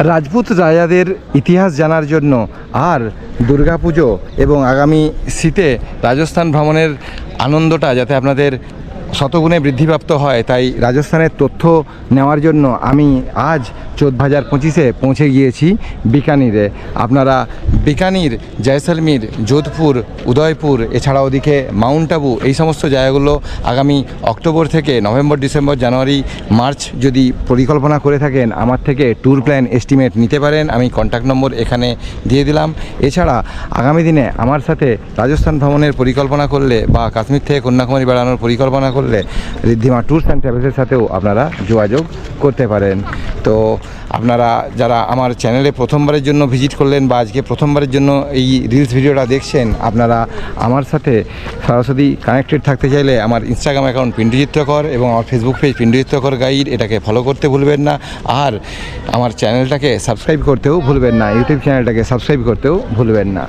রাজপুত রাজাদের ইতিহাস জানার জন্য আর দুর্গাপুজো এবং আগামী শীতে রাজস্থান ভ্রমণের আনন্দটা যাতে আপনাদের শতগুণে বৃদ্ধিপ্রাপ্ত হয়, তাই রাজস্থানের তথ্য নেওয়ার জন্য আমি আজ চোদ্দ হাজার পঁচিশে পৌঁছে গিয়েছি বিকানিরে। আপনারা বিকানির, জয়সলমীর, যোধপুর, উদয়পুর এছাড়া ওদিকে মাউন্ট আবু, এই সমস্ত জায়গাগুলো আগামী অক্টোবর থেকে নভেম্বর, ডিসেম্বর, জানুয়ারি, মার্চ যদি পরিকল্পনা করে থাকেন, আমার থেকে ট্যুর প্ল্যান এস্টিমেট নিতে পারেন। আমি কন্ট্যাক্ট নম্বর এখানে দিয়ে দিলাম। এছাড়া আগামী দিনে আমার সাথে রাজস্থান ভ্রমণের পরিকল্পনা করলে বা কাশ্মীর থেকে কন্যাকুমারী বেড়ানোর পরিকল্পনা করলে ঋদ্ধিমা ট্যুরস অ্যান্ড ট্রাভেলসের সাথেও আপনারা যোগাযোগ করতে পারেন। তো আপনারা যারা আমার চ্যানেলে প্রথমবারের জন্য ভিজিট করলেন বা আজকে প্রথমবারের জন্য এই রিলস ভিডিওটা দেখছেন, আপনারা আমার সাথে সরাসরি কানেক্টেড থাকতে চাইলে আমার ইনস্টাগ্রাম অ্যাকাউন্ট পিন্টু চিত্রকর এবং আমার ফেসবুক পেজ পিন্টু চিত্রকর গাইড এটাকে ফলো করতে ভুলবেন না। আর আমার চ্যানেলটাকে সাবস্ক্রাইব করতেও ভুলবেন না ইউটিউব চ্যানেলটাকে সাবস্ক্রাইব করতেও ভুলবেন না।